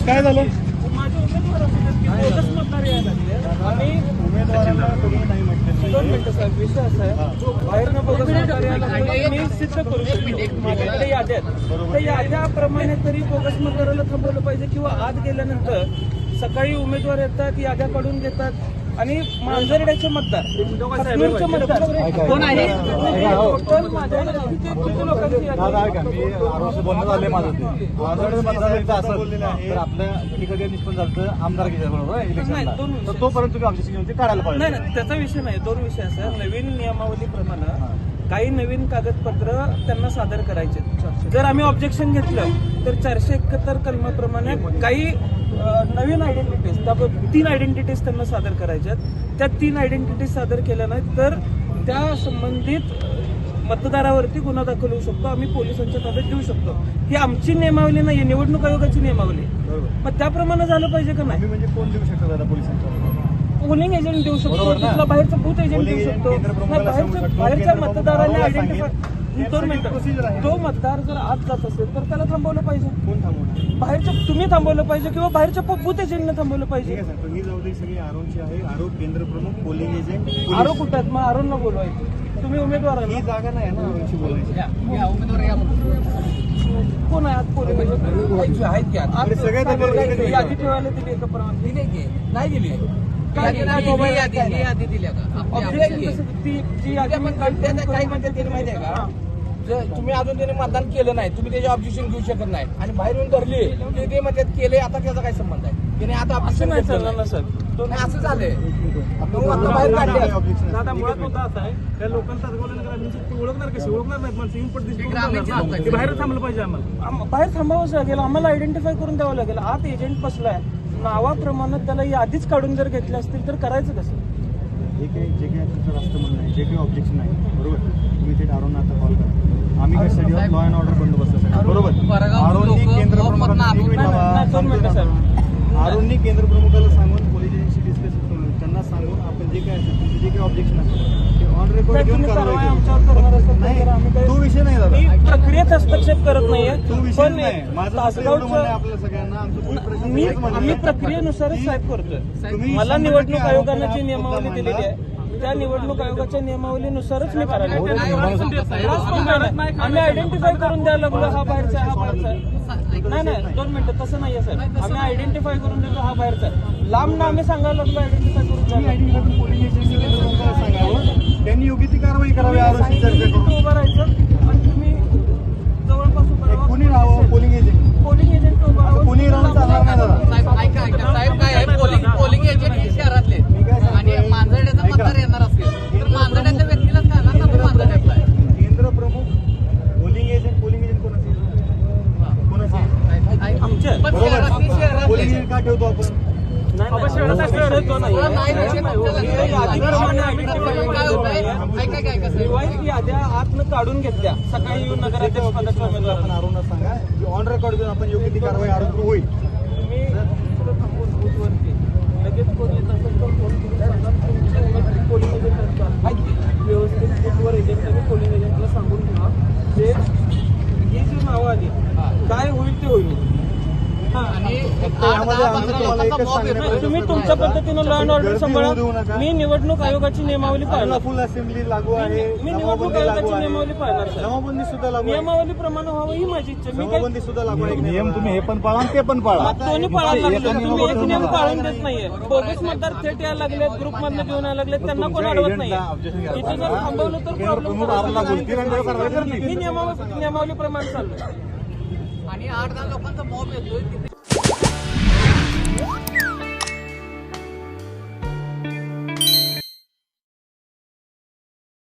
काय झालं याद्या आहेत. याद्याप्रमाणे तरी बोगस मतदाराला थांबवलं पाहिजे किंवा आत गेल्यानंतर सकाळी उमेदवार येतात याद्या काढून घेतात आणि मांजरड्याचे मतदार. हातनूरचे मतदार. कोण आहे? टोटल माझ्याकडे किती किती लोकांची यादी दादा आहे? ऐका मी आरोग्य बोलणं झाले माझं ते. माझ्याकडे मतदार एकदा असेल तर आपल्या तिकडे निष्पन्न झालं आमदार बरोबर? इलेक्शनला. तर तोपर्यंत तुम्ही ऑब्जेक्शन घेऊन ते काढायला नाही पाहिजे. नाही त्याचा विषय नाही. दोन विषय असे. नवीन नियमावलीप्रमाणे काही नवीन कागदपत्र त्यांना सादर करायचे जर आम्ही ऑब्जेक्शन घेतलं तर चारशे एकाहत्तर कलमाप्रमाणे काही नवीन आयडेंटिटीज त्या तीन आयडेंटिटीज त्यांना सादर करायच्या आहेत त्या तीन आयडेंटिटीज सादर केल्या नाहीत तर त्या संबंधित मतदारावरती गुन्हा दाखल होऊ शकतो. आम्ही पोलिसांच्या ताब्यात देऊ शकतो. ही आमची नियमावली नाही निवडणूक आयोगाची नियमावली. मग त्याप्रमाणे झालं पाहिजे का नाही? म्हणजे कोण देऊ शकतो दादा पोलिसांच्या पोलिंग एजंट देऊ शकतो बाहेरचा बूथ एजंट देऊ शकतो. बाहेरच्या. बाहेरच्या मतदाराने आयडेंटिफाय तो मतदार जर आत जात असेल तर त्याला थांबवलं पाहिजे. कोण थांबवणार? बाहेरच्या तुम्ही थांबवलं पाहिजे किंवा बाहेरच्या बूथ एजंटने थांबवलं पाहिजे आहे सर पण ही जबाबदारी सगळी आरोग्यची आहे. आरोग्य केंद्र प्रमुख पोलिंग एजंट आरो कुठं आहेत? मग आरोंना बोलवायचं. तुम्ही उमेदवार आहे ही? जागा नाही ना आरोग्यची बोलायची. कोण आहे आज पोलिंग एजंट आहेत की आता? आज सगळ्यात यादी ठेवायला दिली एका प्रमाणे दिली की? नाही दिली यादी- यादी काय नाही. यादी दिल्या का? आपली- ऑब्जेक्शन आपली- कसं ती जी यादी ते पण काय- ते काय म्हणतात ते माहिती आहे का? जर तुम्ही अजून त्याने मतदान केलं नाही तुम्ही त्याचे ऑब्जेक्शन घेऊ शकत नाही. आणि बाहेर येऊन धरली की ते म्हणतात केले आता त्याचा काय संबंध आहे. त्याने आता असं ऑब्जेक्शन नाही घेतलं चालणार ना. सर. असं झालंय. मग आता बाहेर काढले. दादा आहे. मुळात एकच मुद्दा असा आहे त्या लोकांचा ती ओळखणार कशी? ओळखणार नाहीत माणसं इनपुट. बाहेर थांबलं पाहिजे आम्हाला. बाहेर थांबावंच लागेल. आम्हाला आयडेंटिफाय करून द्यावं लागेल. आत एजंट बसलाय. नावाप्रमाणे त्याला यादीच काढून जर घेतल्या असतील तर करायचं कसं? जे काही जे काही तुमचं राष्ट्र म्हणणं आहे जे काही ऑब्जेक्शन आहे बरोबर? तुम्ही ते आरोना आम्ही कशासाठी लॉ अँड ऑर्डर बंदोबस्तासाठी बरोबर? लोकं केंद्र प्रमुखाला. आरोननी केंद्र प्रमुखाला सांगून पोलीस एजन्सी डिस्कस त्यांना सांगून आपण जे काय असेल तुमचे जे काही ऑब्जेक्शन असेल ते ऑन रेकॉर्ड घेऊन कारवाई करू. नाही तो विषय नाही दादा. प्रक्रियेत हस्तक्षेप करत नाहीये. तो विषय पण नाही. माझं फक्त एवढं म्हणणं आहे आपल्या सगळ्यांना. आमचं पूर्ण प्रश्न मी. प्रक्रियेनुसारच साहेब करतोय. तुम्ही मला निवडणूक आयोगानं जी नियमावली दिलेली आहे त्या निवडणूक आयोगाच्या नियमावलीनुसारच मी करायला नाही. आम्ही आयडेंटिफाय करून द्यायला लागलो हा बाहेरचा आहे, हा बाहेरचा आहे. नाही नाही दोन मिनिटं तसं नाहीये साहेब आम्ही आयडेंटिफाय करून देतो हा बाहेरचा आहे. लांब ना आम्ही सांगायला लागलो आयडेंटिफाय करून द्यायला. कसं रिवाईज याद्या आतनं काढून घेतल्या सकाळी येऊन नगराध्यक्ष पदाच्या आपण उमेदवारांना आरोना सांगा की ऑन रेकॉर्ड घेऊन आपण योग्य ती कारवाई आरोपी होईल तुम्ही लगेच कोण तर फोन करून उमेदवारी पोलिंग एजंट. व्यवस्थित एजंटने पोलिंग एजंटला सांगून ठेवा ते ही जी नावं आली काय होईल ते होईल हा. आणि यामध्ये तुम्हाला एकच सांगण्याचं. तुम्ही तुमच्या पद्धतीनं लॉ अँड ऑर्डर सांभाळा. मी निवडणूक आयोगाची नियमावली पाळणार. फुल असेंब्ली लागू आहे. मी निवडणूक आयोगाची नियमावली. जमावबंदी सुद्धा लागू आहे. नियमावलीप्रमाणे व्हावं ही माझी इच्छा. मी जमावबंदी सुद्धा लागू आहे. नियम तुम्ही हे पण पाळा आणि ते पण पाळा. दोन्ही पाळायला लागले. तुम्ही एक नियम पाळून देत नाहीये. बोगस मतदार थेट यायला लागलेत ग्रुप मधनं घेऊन यायला लागलेत त्यांना कोण अडवत घ्यायला इथे जर. थांबवलं तर प्रॉब्लेम. मी नियमावली नियमावलीप्रमाणे चाललोय. आणि आठ दहा लोकांचा मॉब येतोय.